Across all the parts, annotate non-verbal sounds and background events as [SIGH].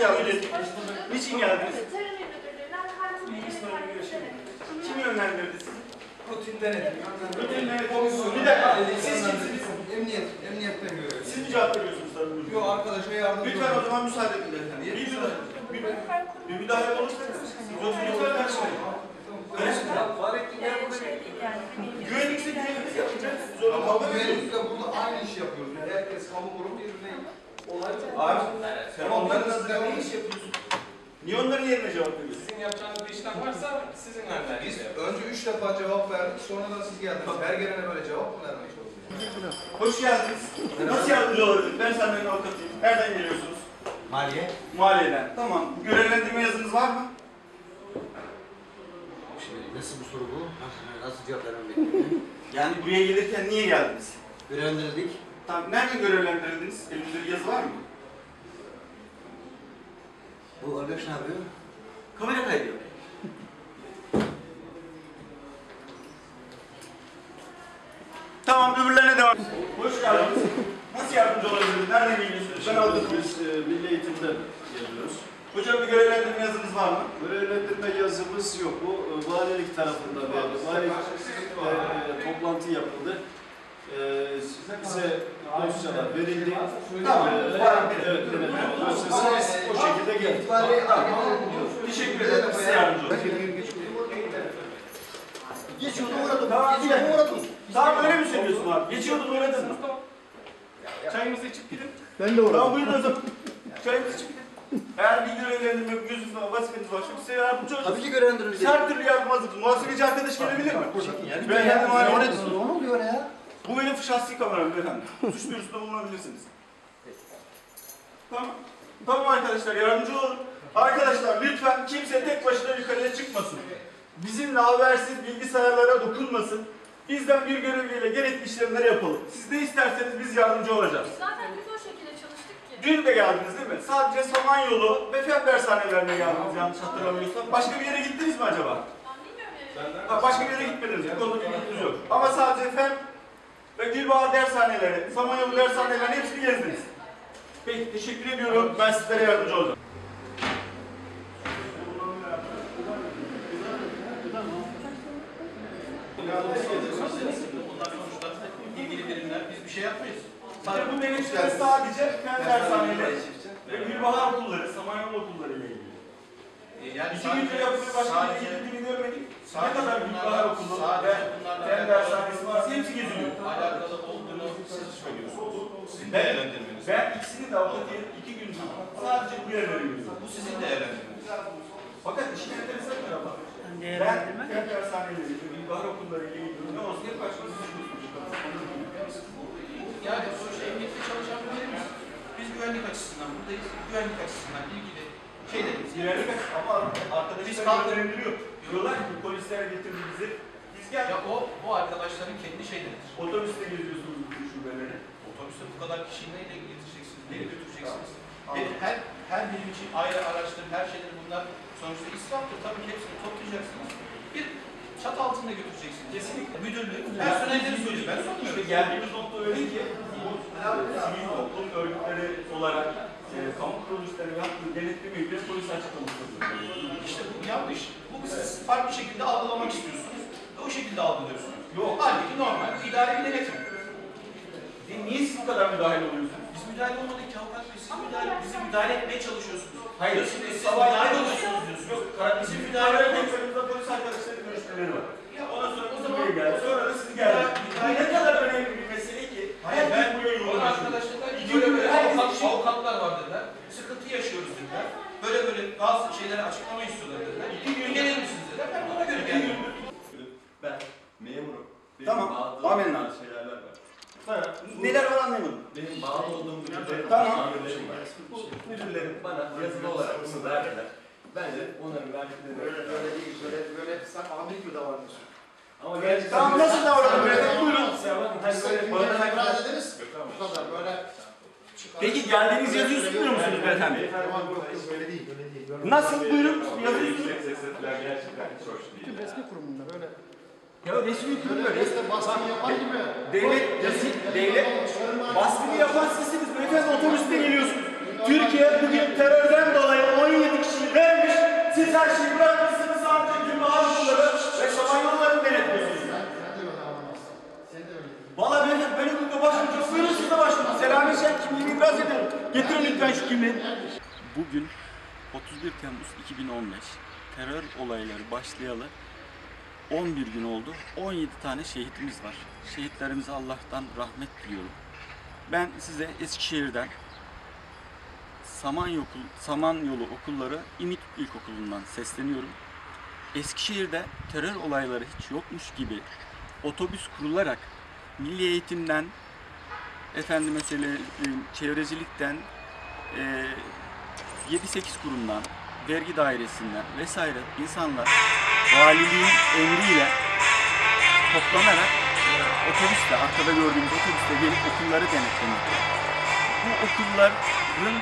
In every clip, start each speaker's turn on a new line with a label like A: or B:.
A: geldiniz. Niçin geldiniz?
B: Tarım Müdürlüğü'nden kartın
A: Kim yönlendirdi sizi?
C: Rutin denetim.
A: Rutin denetim komisyonu. Bir dakika. Siz kimsiniz?
C: Emniyet, emniyetten görüyoruz.
A: Siz mi cevap veriyorsunuz Tarım Müdürlüğü'ne?
C: Yok arkadaşa yardımcı
A: Lütfen o zaman müsaade edin beyefendi. Bir, bir, bir, bir müdahale olursa yoksa lütfen karşılayın. Güvenlikse güvenlik yapacağız.
C: Ama güvenlikle burada aynı iş yapıyoruz. Herkes kamu kurum birbirine
A: Abi sen onların
C: biz
A: adına ne iş yapıyorsun? Niye onların yerine cevap veriyorsun?
D: Sizin yapacağınız bir işlem varsa sizin
C: Biz
D: vermeniz
C: önce üç defa cevap verdik, sonra da siz geldiniz. Her gelene böyle cevap mı vermeye çalışıyorsunuz?
A: Hoş geldiniz. Nasıl yardımcı olabilirim? Ben senden avukatıyım. Nereden geliyorsunuz?
E: Maliye.
A: Maliyeden. Tamam. Görevlendirme yazınız var mı?
E: Şimdi nasıl bu soru bu? Nasıl, nasıl cevap vermem bekliyorum?
A: Yani buraya gelirken niye geldiniz?
E: Görevlendirildik.
A: Tamam. Nereden görevlendirildiniz? Elinizde bir yazı var mı?
E: Bu arkadaş ne yapıyor? Kamera kaydıyor. [LAUGHS]
A: Tamam. Öbürlerine devam. Hoş geldiniz. Nasıl yardımcı olabilirim? Nereden geliyorsunuz? Ben avukatım.
F: Biz e, Milli Eğitim'den geliyoruz.
A: Hocam bir görevlendirme yazınız var mı?
F: Görevlendirme yazımız yok. Bu e, valilik tarafından verildi. Valilik e, toplantı yapıldı. E, bize dosyalar verildi.
A: Tamam.
F: E,
A: Var.
F: evet, evet. Dosyası o şekilde geldi.
A: Teşekkür ederim. Size yardımcı olun.
E: Geçiyordum uğradım.
A: Tamam,
E: Geçiyordum uğradım.
A: Tamam öyle mi söylüyorsun abi? Geçiyordun uğradın mı?
D: Çayınızı içip gidin.
F: Ben de
A: Tamam buyurun o zaman. [LAUGHS] Çayınızı içip gidin. Eğer bir görevlendirme gözünüz var, vazifeniz var, size yardımcı olacağız.
E: Tabii ki görevlendirildik.
A: Biz her türlü yardım hazırız. Muhasebeci arkadaş gelebilir mi?
E: Yani
A: Ben kendim hala
E: o ne-
A: orada-
E: Ne oluyor ya?
A: Bu benim şahsi kameram beyefendi. Suç duyurusunda bulunabilirsiniz. Tamam. Tamam arkadaşlar yardımcı olun. Arkadaşlar lütfen kimse tek başına yukarıya çıkmasın. Bizimle habersiz bilgisayarlara dokunmasın. Bizden bir görevliyle gerekli işlemleri yapalım. Siz ne isterseniz biz yardımcı olacağız.
B: Zaten biz o şekilde çalıştık ki.
A: Dün de geldiniz değil mi? Sadece Samanyolu ve fen dershanelerine geldiniz yanlış hatırlamıyorsam. Başka bir yere gittiniz mi acaba?
B: Ben bilmiyorum.
A: Ha, başka bir yere gitmediniz. Bu konuda bilginiz yok. Ama sadece fen ve Gülbahar dershaneleri, Samanyolu dershaneleri hepsini gezdiniz. Peki teşekkür ediyorum. Ben sizlere yardımcı olacağım.
D: Bunlar sonuçta ilgili birimler biz bir şey yapmayız.
A: Sadece bu benim için sadece fen dershaneleri ve Gülbahar okulları, Samanyolu okulları ile ilgili.
D: Ee, yani
A: İki gündür yapılıyor başka bir
D: sadece,
A: gittiğini görmedik. Ne
D: sadece
A: kadar Gülbahar okulu ve
D: sadece bunlarla
A: fen
D: alakalı-
A: dershanesi varsa hepsi geziliyor.
D: alakalı olduğunu siz söylüyorsunuz. Sizin
A: Ben-
D: değerlendirmeniz.
A: Ben ikisini de avukatıyım. iki gündür sadece bu yerlere gidiyorum.
D: Bu sizin değerlendirmeniz.
A: Fakat işin enteresan tarafı. Ben fen dershaneleri ve Gülbahar okulları ile ilgili ne olsun hep başımızı
D: Yani sonuçta emniyette çalışan bir birimiz. Biz güvenlik açısından buradayız. Güvenlik açısından ilgili şeylerimiz.
A: Güvenlik açısı ama arkadaşlar görevlendiriyor. Diyorlar ki polisler getirdi bizi. Biz gel.
D: Ya o, bu arkadaşların kendi şeyleridir.
A: Otobüste geziyorsunuz bütün şubeleri.
D: Otobüste bu kadar kişiyi neyle getireceksiniz, neyle götüreceksiniz? Ve her, her birim için ayrı araçtır, her şeydir bunlar sonuçta israftır. Tabii ki hepsini toplayacaksınız. Bir çat altında götüreceksiniz. Kesinlikle. Müdürlüğü, personelleri söylüyor. Ben
A: İşte
D: sormuyorum.
A: geldiğimiz nokta öyle ki bu sivil toplum örgütleri olarak e, kamu kuruluşları yaptığı denetleme ilgili polis açıklaması yapıyor.
D: İşte bu yanlış. Bu siz farklı şekilde algılamak istiyorsunuz. Ve o şekilde algılıyorsunuz.
A: Yok.
D: Halbuki normal. Bu idari bir denetim.
A: E, Niye siz bu kadar müdahale oluyorsunuz?
D: Biz müdahale olmadık ki avukat bey. Siz müdahale, bizi müdahale etmeye çalışıyorsunuz.
A: Hayır.
D: Siz, siz
A: Sabah
D: müdahale
A: yapıyorsunuz.
D: oluyorsunuz diyorsunuz.
A: Yok,
D: Bizim
A: bizim
D: müdahale
A: müdahale
D: etmek
A: etmeklerimizde polis arkadaşların görüşmeleri var.
D: Ya
A: Ondan sonra
D: o zaman-
A: geldi. Sonra da siz geldiniz.
D: Müdahale-
A: Bu ne kadar önemli bir mesele ki.
D: Hayır ben
A: buraya
D: arkadaşlarına
A: İki
D: böyle böyle avukat, avukatlar var dediler. Sıkıntı yaşıyoruz dediler. Böyle böyle bazı şeyleri açıklama istiyorlar dediler.
A: İki gün-
D: gelir misiniz dediler. Ben ona göre geldim.
G: Ben memurum.
A: Tamam, amenna.
G: şeyler var.
A: Ha, Neler var anlayamadım.
G: Benim bağlı olduğum müdürlerim,
A: Tamam.
G: amirlerim var. Bu müdürlerim bana yazılı olarak bunu verdiler. Ben de onların verdiklerini...
E: Böyle böyle değil. Böyle böyle sen amir gibi davranıyorsun.
G: Ama gerçekten...
A: Tamam nasıl davranın beyefendi? Buyurun.
G: Ya bakın hani böyle
E: Böyle
G: bana...
E: ifade ederiz. Bu kadar böyle.
A: Peki geldiğiniz yazıyı sunmuyor musunuz beyefendi?
E: Tamam yok yok öyle değil. Öyle değil. Böyle
A: Nasıl? Buyurun. Yazıyı.
G: Yüksek sesler gerçekten hiç hoş değil.
E: resmi kurumunda böyle.
A: Yok resmi kurum
E: böyle. Resmi baskın yapar gibi.
A: Devlet, devlet, devlet baskını yapan sizsiniz. Beyefendi otobüste geliyorsunuz. Türkiye bugün terörden dolayı 17 kişiyi vermiş. Siz her şeyi bırakmışsınız. Sadece gümrük harcıları ve şamanyaları denetliyorsunuz. Valla böyle, böyle bir başvuracağız. Buyurun siz de başvurun. Selami Şen kimliğini ibraz ederim. Getirin lütfen şu kimliği. Bugün 31 Temmuz 2015 terör olayları başlayalı 11 gün oldu. 17 tane şehitimiz var. Şehitlerimize Allah'tan rahmet diliyorum. Ben size Eskişehir'den Samanyolu, Samanyolu Okulları İmit İlkokulu'ndan sesleniyorum. Eskişehir'de terör olayları hiç yokmuş gibi otobüs kurularak milli eğitimden, efendim çevrecilikten, e, 7-8 kurumdan, vergi dairesinden vesaire insanlar valiliğin emriyle toplanarak otobüsle, arkada gördüğümüz otobüsle gelip okulları denetlemekte. Bu okulların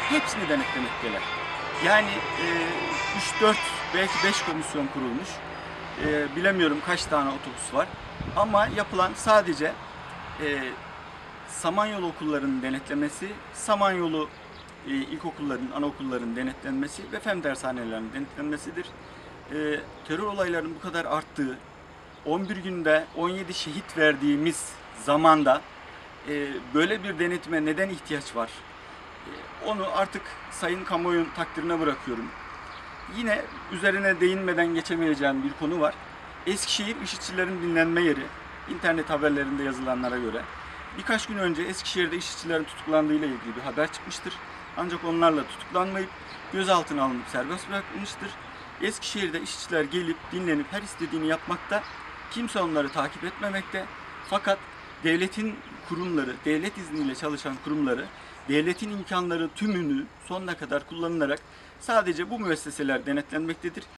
A: hepsini denetlemekteler. Yani e, 3-4 belki 5 komisyon kurulmuş. E, bilemiyorum kaç tane otobüs var. Ama yapılan sadece e, Samanyolu okullarının denetlemesi, Samanyolu e, ilkokulların, anaokulların denetlenmesi ve fen dershanelerinin denetlenmesidir. E, terör olaylarının bu kadar arttığı, 11 günde 17 şehit verdiğimiz zamanda e, böyle bir denetime neden ihtiyaç var? E, onu artık sayın kamuoyunun takdirine bırakıyorum. Yine üzerine değinmeden geçemeyeceğim bir konu var. Eskişehir IŞİD'çilerin dinlenme yeri. İnternet haberlerinde yazılanlara göre. Birkaç gün önce Eskişehir'de IŞİD'çilerin tutuklandığıyla ilgili bir haber çıkmıştır. Ancak onlarla tutuklanmayıp gözaltına alınıp serbest bırakılmıştır. Eskişehir'de işçiler gelip dinlenip her istediğini yapmakta. Kimse onları takip etmemekte. Fakat devletin kurumları, devlet izniyle çalışan kurumları, devletin imkanları tümünü sonuna kadar kullanılarak sadece bu müesseseler denetlenmektedir.